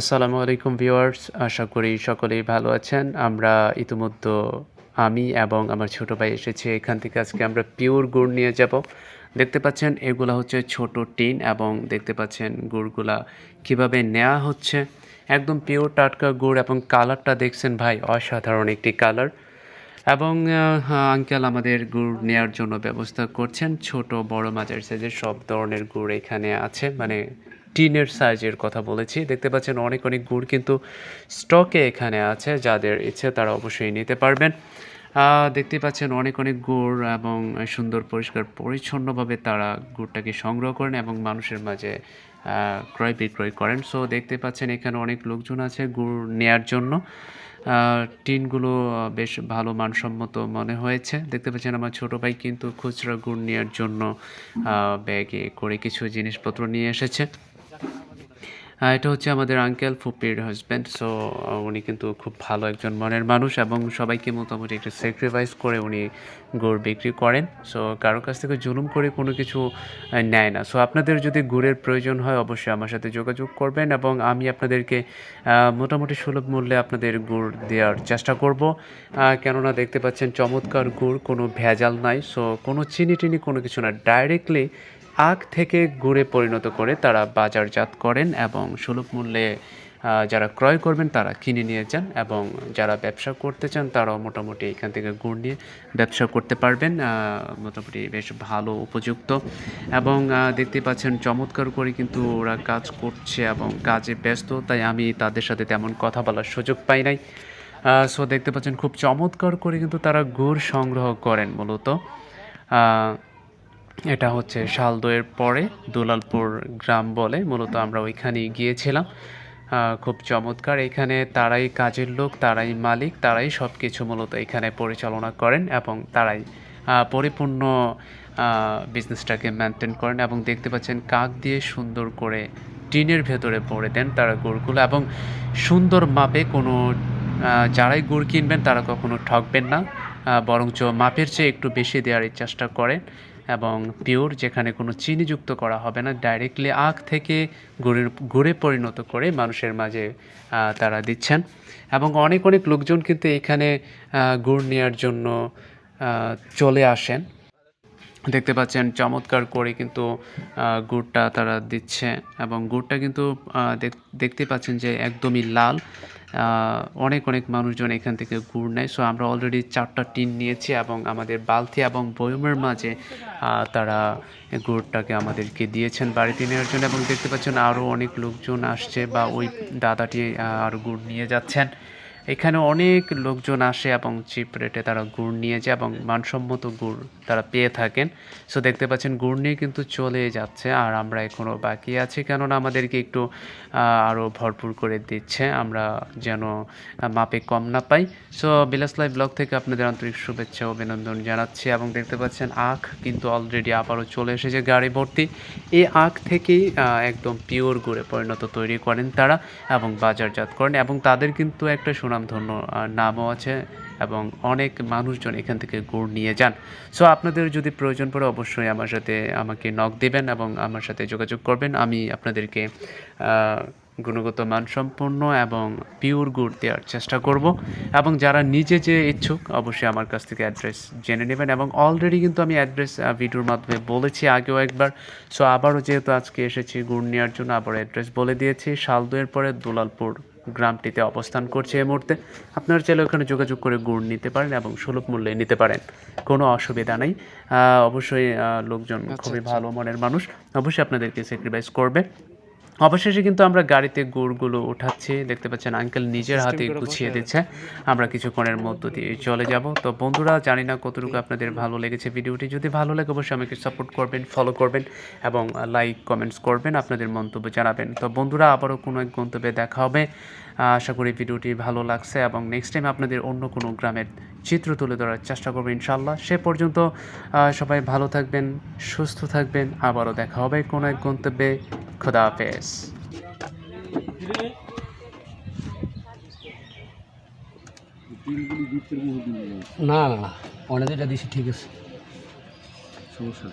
আসসালামু আলাইকুম ভিউয়ার্স, আশা করি সকলেই ভালো আছেন। আমরা ইতিমধ্যে আমি এবং আমার ছোট ভাই এসেছি। এখান থেকে আজকে আমরা পিওর গুড় নিয়ে যাব। দেখতে পাচ্ছেন, এগুলা হচ্ছে ছোট টিন এবং দেখতে পাচ্ছেন গুড়গুলা কীভাবে নেওয়া হচ্ছে। একদম পিওর টাটকা গুড় এবং কালারটা দেখছেন ভাই, অসাধারণ একটি কালার। এবং আঙ্কেল আমাদের গুড় নেওয়ার জন্য ব্যবস্থা করছেন। ছোট বড় মাঝারি সাইজের সব ধরনের গুড় এখানে আছে। মানে টিনের সাইজের কথা বলেছি। দেখতে পাচ্ছেন অনেক অনেক গুড় কিন্তু স্টকে এখানে আছে, যাদের ইচ্ছে তারা অবশ্যই নিতে পারবেন। দেখতে পাচ্ছেন অনেক অনেক গুড় এবং সুন্দর, পরিষ্কার, পরিচ্ছন্নভাবে তারা গুড়টাকে সংগ্রহ করেন এবং মানুষের মাঝে ক্রয় বিক্রয় করেন। সো, দেখতে পাচ্ছেন এখানে অনেক লোকজন আছে গুড় নেয়ার জন্য। টিনগুলো বেশ ভালো মানসম্মত মনে হয়েছে। দেখতে পাচ্ছেন আমার ছোট ভাই কিন্তু খুচরা গুড় নেওয়ার জন্য ব্যাগে করে কিছু জিনিসপত্র নিয়ে এসেছে। এটা হচ্ছে আমাদের আঙ্কেল ফুপির হাজব্যান্ড সো উনি কিন্তু খুব ভালো একজন মনের মানুষ এবং সবাইকে মোটামুটি একটু স্যাক্রিফাইস করে উনি গুড় বিক্রি করেন। সো কারোর কাছ থেকে জুলুম করে কোনো কিছু নেয় না। সো আপনাদের যদি গুড়ের প্রয়োজন হয়, অবশ্যই আমার সাথে যোগাযোগ করবেন এবং আমি আপনাদেরকে মোটামুটি সুলভ মূল্যে আপনাদের গুড় দেওয়ার চেষ্টা করব। কেননা দেখতে পাচ্ছেন চমৎকার গুড়, কোনো ভেজাল নাই। সো কোনো চিনি টিনি কোনো কিছু না। ডাইরেক্টলি আখ থেকে গুড়ে পরিণত করে তারা বাজারজাত করেন এবং সুলভ মূল্যে যারা ক্রয় করবেন তারা কিনে নিয়ে যান এবং যারা ব্যবসা করতে চান তারাও মোটামুটি এখান থেকে গুড় নিয়ে ব্যবসা করতে পারবেন মোটামুটি বেশ ভালো উপযুক্ত। এবং দেখতে পাচ্ছেন চমৎকার করে কিন্তু ওরা কাজ করছে এবং কাজে ব্যস্ত, তাই আমি তাদের সাথে তেমন কথা বলার সুযোগ পাই নাই। সো দেখতে পাচ্ছেন খুব চমৎকার করে কিন্তু তারা গুড় সংগ্রহ করেন মূলত। এটা হচ্ছে শালদয়ের পরে দুলালপুর গ্রাম বলে, মূলত আমরা ওইখানেই গিয়েছিলাম। খুব চমৎকার, এখানে তারাই কাজের লোক, তারাই মালিক, তারাই সব কিছু মূলত এখানে পরিচালনা করেন এবং তারাই পরিপূর্ণ বিজনেসটাকে মেনটেন করেন এবং দেখতে পাচ্ছেন কাক দিয়ে সুন্দর করে টিনের ভেতরে পড়ে দেন তারা গুড়গুলো এবং সুন্দর মাপে কোনো যারাই গুড় কিনবেন তারা কখনো ঠকবেন না বরঞ্চ মাপের চেয়ে একটু বেশি দেওয়ার চেষ্টা করেন। এবং পিওর যেখানে কোনো চিনি যুক্ত করা হবে না ডাইরেক্টলি আখ থেকে গুড়ের গুড়ে পরিণত করে মানুষের মাঝে তারা দিচ্ছেন। এবং অনেক অনেক লোকজন কিন্তু এখানে গুড় নেওয়ার জন্য চলে আসেন। দেখতে পাচ্ছেন চমৎকার করে কিন্তু গুড়টা তারা দিচ্ছে এবং গুড়টা কিন্তু দেখ- দেখতে পাচ্ছেন যে একদমই লাল। অনেক অনেক মানুষজন এখান থেকে গুড় নেয়। সো আমরা অলরেডি চারটা টিন নিয়েছি এবং আমাদের বালতি এবং বয়মের মাঝে তারা গুড়টাকে আমাদেরকে দিয়েছেন বাড়িতে নেওয়ার জন্য। এবং দেখতে পাচ্ছেন আরও অনেক লোকজন আসছে বা ওই দাদাটি আর গুড় নিয়ে যাচ্ছেন। এখানে অনেক লোকজন আসে এবং চিপ রেটে তারা গুড় নিয়ে যায় এবং মানসম্মত গুড় তারা পেয়ে থাকেন। সো দেখতে পাচ্ছেন গুড় নিয়ে কিন্তু চলে যাচ্ছে আর আমরা এখনও বাকি আছি কেননা আমাদেরকে একটু আরও ভরপুর করে দিচ্ছে। আমরা যেন মাপে কম না পাই। সো বিলাসলাই ব্লগ থেকে আপনাদের আন্তরিক শুভেচ্ছা অভিনন্দন জানাচ্ছি এবং দেখতে পাচ্ছেন আখ কিন্তু অলরেডি আবারও চলে এসেছে গাড়ি ভর্তি। এই আখ থেকেই একদম পিওর গুড়ে পরিণত তৈরি করেন তারা এবং বাজারজাত করেন এবং তাদের কিন্তু একটা সুনামধন্য নামও আছে এবং অনেক মানুষজন এখান থেকে গুড় নিয়ে যান। সো আপনাদের যদি প্রয়োজন পড়ে অবশ্যই আমার সাথে আমাকে নক দেবেন এবং আমার সাথে যোগাযোগ করবেন। আমি আপনাদেরকে গুণগত মানসম্পন্ন এবং পিওর গুড় দেওয়ার চেষ্টা করব এবং যারা নিজে যে ইচ্ছুক অবশ্যই আমার কাছ থেকে অ্যাড্রেস জেনে নেবেন এবং অলরেডি কিন্তু আমি অ্যাড্রেস ভিডিওর মাধ্যমে বলেছি আগেও একবার। সো আবারও যেহেতু আজকে এসেছি গুড় নেওয়ার জন্য, আবার অ্যাড্রেস বলে দিয়েছি। শালদুয়ের পরে দুলালপুর গ্রামটিতে অবস্থান করছে এই মুহূর্তে। আপনার চাইলে ওখানে যোগাযোগ করে গুড় নিতে পারেন এবং সুলভ মূল্যে নিতে পারেন। কোনো অসুবিধা নেই। আহ, অবশ্যই লোকজন খুবই ভালো মনের মানুষ। অবশ্যই আপনাদেরকে স্যাক্রিফাইস করবে। অবশেষে কিন্তু আমরা গাড়িতে গুড়গুলো উঠাচ্ছি। দেখতে পাচ্ছেন আঙ্কেল নিজের হাতে গুছিয়ে দিচ্ছে। আমরা কিছুক্ষণের মধ্য দিয়ে চলে যাব। তো বন্ধুরা জানি না কতটুকু আপনাদের ভালো লেগেছে ভিডিওটি। যদি ভালো লাগে অবশ্যই আমাকে সাপোর্ট করবেন ফলো করবেন এবং লাইক কমেন্টস করবেন আপনাদের মন্তব্য জানাবেন। তো বন্ধুরা আবারও কোনো এক গন্তব্যে দেখা হবে। আশা করি ভিডিওটি ভালো লাগছে এবং নেক্সট টাইম আপনাদের অন্য কোনো গ্রামের চিত্র তুলে ধরার চেষ্টা করব ইনশাল্লাহ সে পর্যন্ত সবাই ভালো থাকবেন সুস্থ থাকবেন। আবারও দেখা হবে কোনো এক গন্তব্যে। খোদা হাফেজ। না না না অনেক দিছি ঠিক আছে। সমস্যা